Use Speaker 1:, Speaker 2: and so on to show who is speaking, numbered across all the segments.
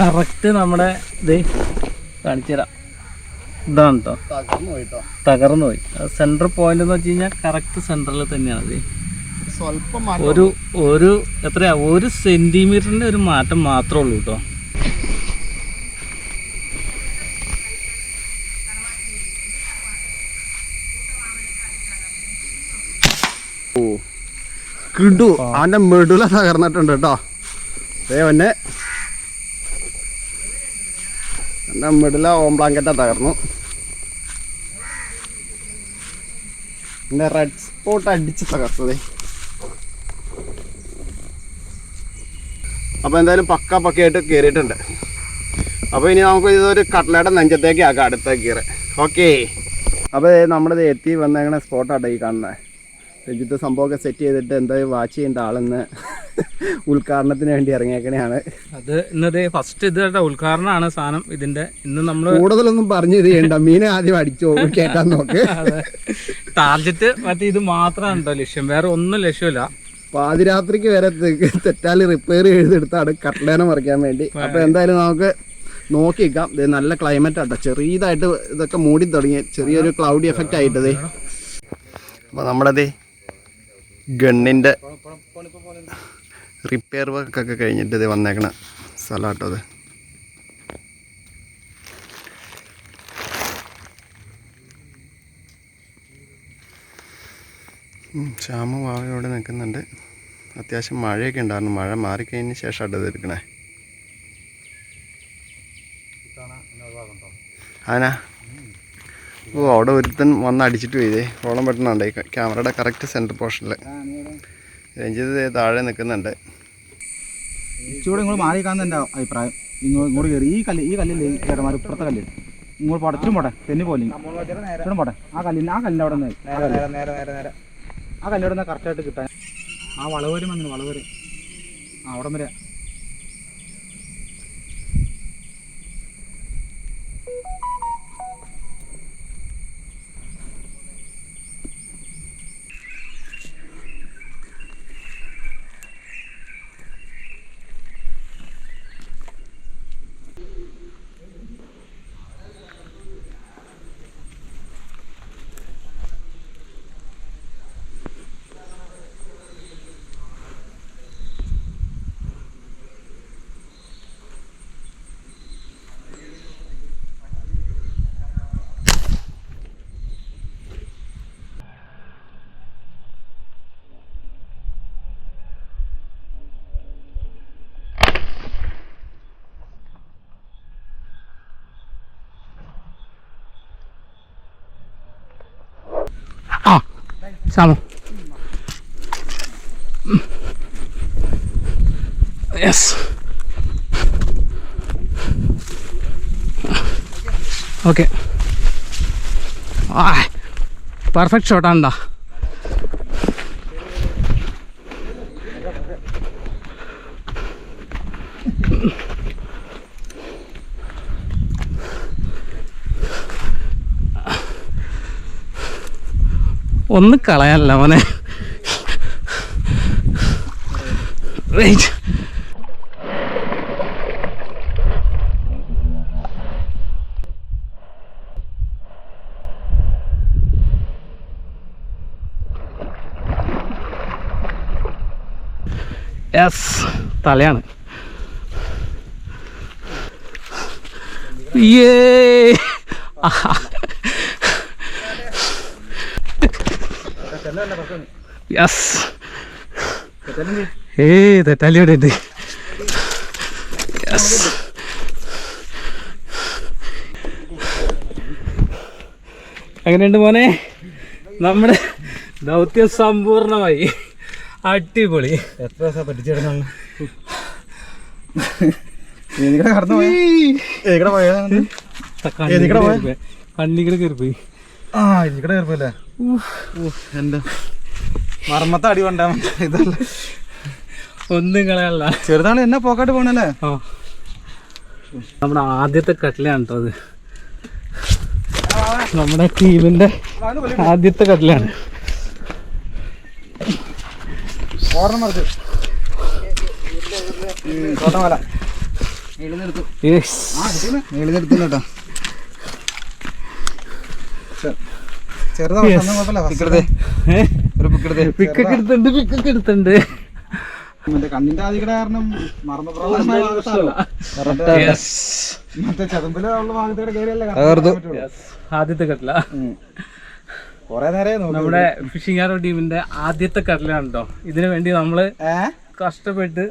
Speaker 1: Correct നമ്മുടെ ഇത് കാണിച്ചു തരാം. ഇതാണ് കേട്ടോ
Speaker 2: തകർന്നു
Speaker 1: പോയി. സെന്റർ പോയിന്റ് എന്ന് വെച്ച് കഴിഞ്ഞാൽ കറക്റ്റ് സെന്ററിൽ തന്നെയാണ് ഇത്. ഒരു ഒരു എത്രയാ? ഒരു സെന്റിമീറ്ററിന്റെ ഒരു മാറ്റം മാത്രമേ ഉള്ളൂ കേട്ടോ
Speaker 2: കിടു. അവന്റെ മെഡുല തകർന്നിട്ടുണ്ട് കേട്ടോ അതേ എന്റെ മെഡുല ഓം ബ്ലാങ്കറ്റ തകർന്നു. എന്റെ റെഡ് സ്പോട്ട് അടിച്ച് തകർത്തതേ. അപ്പൊ എന്തായാലും പക്ക പക്കയായിട്ട് കയറിയിട്ടുണ്ട് അപ്പൊ ഇനി നമുക്ക് ഇതൊരു കട്ട്ലയുടെ നെഞ്ചത്തേക്ക് ആക്കാം അടുത്ത കീറ് ഓക്കെ അപ്പൊ ദേ നമ്മളിത് എത്തി വന്നേക്കണ സ്പോട്ടാട്ടോ ഈ കാണുന്നത് രഞ്ജിത്ത് സംഭവമൊക്കെ സെറ്റ് ചെയ്തിട്ട് എന്തായാലും വാച്ച് ചെയ്യേണ്ട ആളെന്ന്. ഉദ്ഘാടനത്തിന് വേണ്ടി ഇറങ്ങിയേക്കണെയാണ്.
Speaker 1: അത് ഇന്നത് ഫസ്റ്റ് ഇത് കേട്ടോ ഉദ്ഘാടനമാണ് സാധനം. ഇതിന്റെ ഇന്ന് നമ്മൾ
Speaker 2: കൂടുതലൊന്നും പറഞ്ഞു ഇത് ചെയ്യണ്ട. മീനെ ആദ്യം അടിച്ചോ കേട്ടാൻ നോക്ക്.
Speaker 1: ടാർജറ്റ് മറ്റേ ഇത് മാത്രമാണ് കേട്ടോ ലക്ഷ്യം. വേറെ ഒന്നും ലക്ഷ്യമില്ല.
Speaker 2: പാതിരാത്രിക്ക് വരെ തെറ്റാലി റിപ്പയർ ചെയ്തെടുത്താണ് കട്ട്ലേനെ മറിക്കാൻ വേണ്ടി. അപ്പൊ എന്തായാലും നമുക്ക് നോക്കിക്കാം ഇത് നല്ല ക്ലൈമറ്റ് ആട്ടോ. ചെറിയതായിട്ട് ഇതൊക്കെ മൂടി തുടങ്ങി. ചെറിയൊരു ക്ലൗഡി എഫക്റ്റ് ആയിട്ടതേ. അപ്പൊ നമ്മളതേ ഗണ്ണിന്റെ റിപ്പയർ വർക്കൊക്കെ കഴിഞ്ഞിട്ട് ഇത് വന്നേക്കണ സ്ഥലമാട്ടോ അത്. ശ്യാമ ഇവിടെ നിൽക്കുന്നുണ്ട്. അത്യാവശ്യം മഴയൊക്കെ ഉണ്ടായിരുന്നു. മഴ മാറിക്കഴിഞ്ഞ ശേഷമാണ് ഇത് എടുക്കണേ. ആനാ. ഓ അവിടെ ഒരുത്തൻ വന്ന് അടിച്ചിട്ട് പോയതേ ഓളം പെട്ടെന്നുണ്ടായി ക്യാമറയുടെ കറക്റ്റ് സെന്റർ പോർഷനിൽ രഞ്ജിത് താഴെ നിൽക്കുന്നുണ്ട്.
Speaker 3: ഇച്ചിരി ഇങ്ങോട്ട് മാറി കാണുന്ന എന്റെ അഭിപ്രായം. ഇങ്ങോട്ട് ഇങ്ങോട്ട് കയറി. ഈ കല്ല് ഈ കല്ലില്ലേ ചേട്ടന്മാർ ഇപ്പുറത്തെ കല്ല്. ഇങ്ങോട്ട് പടച്ചും പോട്ടെ. തെന്നി പോലെ. ഇച്ചിരി പോട്ടെ. ആ കല്ലിന് ആ കല്ലിന്റെ അവിടെ നിന്ന് ആ കല്ല്. അവിടെ നിന്ന് കറക്റ്റായിട്ട് കിട്ടാൻ ആ വളവരും വന്നു വളവര്. ആ അവിടം വരെ
Speaker 1: ആ സാമോ യെസ് ഓക്കെ ആ പെർഫെക്റ്റ് ഷോട്ടാണ്ടാ ഒന്ന് കളയാനല്ല മോനെ. യെസ് തലയാണ്. ഏ യെസ് തെറ്റാലിയുടെ ഉണ്ട് യെസ് എങ്ങനെയുണ്ട് മോനെ? നമ്മുടെ ദൗത്യം സമ്പൂർണമായി. അടിപൊളി.
Speaker 3: എത്ര ദിവസം പോയെ?
Speaker 1: കണ്ണിക്കടെ കയറിപ്പോയി
Speaker 3: ആ എനിക്കടെ കയറിപ്പല്ലേ എന്താ മർമ്മത്തെ അടി കൊണ്ടാ ഇതല്ല?
Speaker 1: ഒന്നും കളയല്ല
Speaker 3: ചെറുതാണ് എന്നെ പോക്കാട്ട് പോണല്ലേ?
Speaker 1: നമ്മുടെ ആദ്യത്തെ കട്ടിലാണ് കേട്ടോ അത്. നമ്മുടെ ടീമിന്റെ ആദ്യത്തെ കട്ടിലാണ്.
Speaker 3: എഴുന്നെടുത്തു കേട്ടോ ചെറുതാ കുഴപ്പമില്ല
Speaker 1: ഏ?
Speaker 3: ഒരു പിക്കെടുത്തേ
Speaker 1: പിക്കൊക്കെ എടുത്തുണ്ട് പിക്കൊക്കെ എടുത്തുണ്ട്
Speaker 3: കണ്ണിന്റെ കാരണം മറന്ന
Speaker 1: Yes.
Speaker 3: മറ്റേ ചതമ്പിൽ ഉള്ള ഭാഗത്തോടെ കയറിയല്ലേ
Speaker 1: Yes. ആദ്യത്തെ കട്ടില
Speaker 3: കൊറേ നേരെ
Speaker 1: നമ്മുടെ ഫിഷിംഗ് ആറോ ടീമിന്റെ ആദ്യത്തെ കട്ടിലാണ് കേട്ടോ ഇതിനു വേണ്ടി
Speaker 3: നമ്മൾ
Speaker 1: കഷ്ടപ്പെട്ട്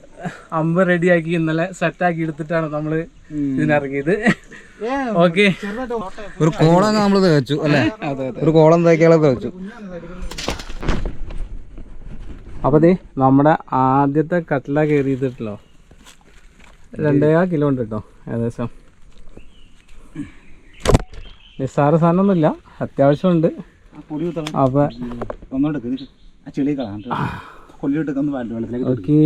Speaker 1: അമ്പ് റെഡിയാക്കി ഇന്നലെ സെറ്റാക്കി എടുത്തിട്ടാണ് നമ്മൾ ഇതിനിറങ്ങിയത്. ഓക്കെ.
Speaker 3: ഒരു കോളം നമ്മൾ തേച്ചു അല്ലേ? ഒരു കോളം തേക്കാളെ തേച്ചു
Speaker 1: അപ്പൊ ദേ നമ്മുടെ ആദ്യത്തെ കട്ടില കയറിയിട്ടുണ്ടല്ലോ രണ്ടേകാ കിലോ ഉണ്ട് കേട്ടോ ഏകദേശം നിസ്സാര സാധനമൊന്നുമില്ല അത്യാവശ്യമുണ്ട്. അപ്പൊ ഓക്കേ.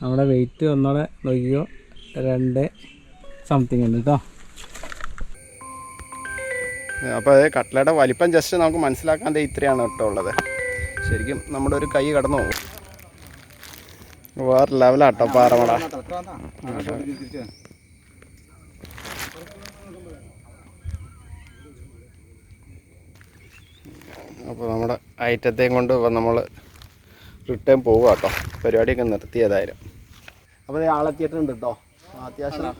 Speaker 1: നമ്മുടെ വെയിറ്റ് ഒന്നോടെ നോക്കിയോ രണ്ട് സംതിങ് ഉണ്ട് കേട്ടോ
Speaker 2: അപ്പോൾ അത് കട്ട്ലയുടെ വലിപ്പം ജസ്റ്റ് നമുക്ക് മനസ്സിലാക്കാൻ ദേ ഇത്രയാണ് കേട്ടോ ഉള്ളത്. ശരിക്കും നമ്മുടെ ഒരു കൈ കടന്നു പോകും. വേറെ ലെവലാട്ടോ പാറമട. അപ്പോൾ നമ്മുടെ ഐറ്റത്തെയും കൊണ്ട് നമ്മൾ റിട്ടേൺ പോവുക കേട്ടോ പരിപാടിയൊക്കെ നിർത്തിയതായാലും അപ്പോൾ ആളെത്തിയിട്ടുണ്ട് കേട്ടോ അത്യാവശ്യം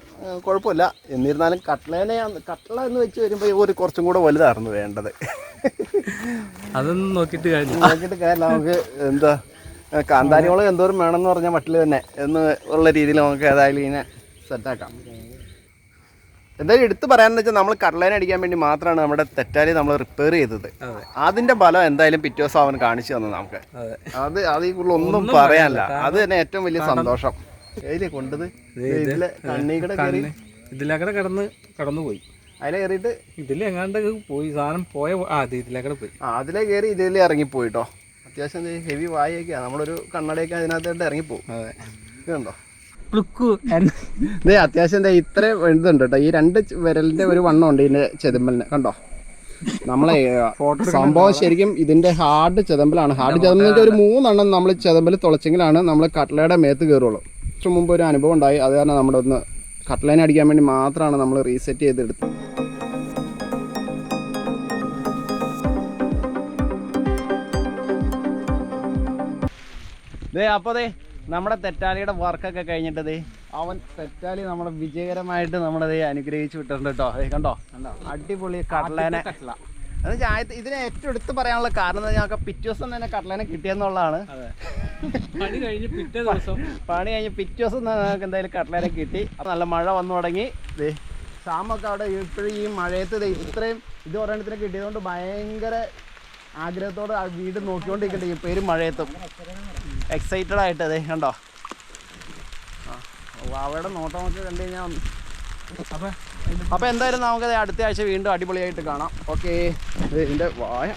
Speaker 2: കുഴപ്പമില്ല. എന്നിരുന്നാലും കട്ട്ലേനെ കട്ട്ല എന്ന് വെച്ച് വരുമ്പോൾ ഒരു കുറച്ചും കൂടെ വലുതായിരുന്നു വേണ്ടത്.
Speaker 1: അതൊന്നും നോക്കിയിട്ട് കഴിഞ്ഞു
Speaker 2: നോക്കിയിട്ട് കാര്യമില്ല. നമുക്ക് എന്താ കാന്താരിയോളം എന്തോരം വേണമെന്ന് പറഞ്ഞാൽ മട്ടിൽ തന്നെ. എന്ന് ഉള്ള രീതിയിൽ നമുക്ക് ഏതായാലും ഇതിനെ സെറ്റാക്കാം എന്തായാലും എടുത്ത് പറയാന്ന് വെച്ചാൽ നമ്മൾ കടലേനെ അടിക്കാൻ വേണ്ടി മാത്രമാണ് നമ്മുടെ തെറ്റാലി നമ്മൾ റിപ്പയർ ചെയ്തത്.
Speaker 1: അതെ.
Speaker 2: അതിന്റെ ഫലം എന്തായാലും പിറ്റേ ദിവസം അവൻ കാണിച്ചു തന്നു നമുക്ക്.
Speaker 1: അതെ.
Speaker 2: അത് അതിൽ കൂടുതൽ ഒന്നും പറയാനില്ല. അത് തന്നെ ഏറ്റവും വലിയ സന്തോഷം. ഏതിലെ കൊണ്ടത്? ഇതിലെ കണ്ണീകടെ കയറി.
Speaker 1: ഇതിലേക്കടെ കടന്ന് കടന്നു പോയി
Speaker 2: അതിലെ കയറിയിട്ട്?
Speaker 1: ഇതിലെങ്ങാണ്ട് പോയി. സാധനം പോയ ആ അത് ഇതിലേക്കടെ പോയി.
Speaker 2: ആ അതിലെ കയറി ഇതിലെ ഇറങ്ങിപ്പോയിട്ടോ. അത്യാവശ്യം ഹെവി വായൊക്കെയാണ് നമ്മളൊരു കണ്ണടയൊക്കെ അതിനകത്തായിട്ട് ഇറങ്ങിപ്പോകും
Speaker 1: അതെ.
Speaker 2: ഇതുണ്ടോ
Speaker 1: പ്ലുക്കു
Speaker 2: ഇതേ അത്യാവശ്യം എന്താ ഇത്ര ഇതുണ്ട് കേട്ടോ. ഈ രണ്ട് വിരലിന്റെ ഒരു വണ്ണം ഉണ്ട് ഇതിന്റെ ചെതുമ്പലിന്. കണ്ടോ? നമ്മളെ സംഭവം ശരിക്കും ഇതിന്റെ ഹാർഡ് ചെതമ്പലാണ്. ഹാർഡ് ചെതമ്പലിന്റെ ഒരു മൂന്നെണ്ണം നമ്മൾ ചെതമ്പൽ തുളച്ചെങ്കിലാണ് നമ്മൾ കട്ട്ലയുടെ മേത്ത് കയറുള്ളൂ കുറച്ച് മുമ്പ് ഒരു അനുഭവം ഉണ്ടായി. അത് കാരണം നമ്മുടെ ഒന്ന് കട്ട്ലൈൻ അടിക്കാൻ വേണ്ടി മാത്രമാണ് നമ്മൾ റീസെറ്റ് ചെയ്തെടുത്തത്. ദേ അപ്പോൾ ദേ നമ്മുടെ തെറ്റാലിയുടെ വർക്കൊക്കെ കഴിഞ്ഞിട്ട് ദേ അവൻ തെറ്റാലി നമ്മളെ വിജയകരമായിട്ട് നമ്മളത് അനുഗ്രഹിച്ചു വിട്ടിട്ടുണ്ട് കേട്ടോ കണ്ടോ? കണ്ടോ? അടിപൊളി കട്ട്ലേനെ എന്ന് വെച്ചാൽ ആദ്യത്തെ ഇതിനെ ഏറ്റവും എടുത്ത് പറയാനുള്ള കാരണം എന്ന് ഞങ്ങൾക്ക് പിറ്റേ ദിവസം തന്നെ കട്ട്ലേനെ കിട്ടിയെന്നുള്ളതാണ്.
Speaker 1: പണി കഴിഞ്ഞ് പിറ്റേ ദിവസം.
Speaker 2: പണി കഴിഞ്ഞ് പിറ്റേ ദിവസം തന്നെ ഞങ്ങൾക്ക് എന്തായാലും കട്ട്ലേനെ കിട്ടി. നല്ല മഴ വന്നു തുടങ്ങി. ഷാമൊക്കെ അവിടെ ഇപ്പോഴും ഈ മഴയത്ത് ഇത്രയും ഇത് ഒരെണ്ണത്തിന് കിട്ടിയതുകൊണ്ട് ഭയങ്കര ആഗ്രഹത്തോടെ ആ വീട് നോക്കിക്കൊണ്ടിരിക്കട്ടെ ഈ പേര് മഴയത്തും. എക്സൈറ്റഡ് ആയിട്ട് അതെ കണ്ടോ? അവിടെ അവയുടെ നോട്ടം നോക്കി കണ്ടു കഴിഞ്ഞാൽ
Speaker 1: അപ്പൊ
Speaker 2: എന്തായാലും നമുക്ക് അടുത്ത ആഴ്ച വീണ്ടും അടിപൊളിയായിട്ട് കാണാം. ഓക്കെ. ഇതിന്റെ വായ.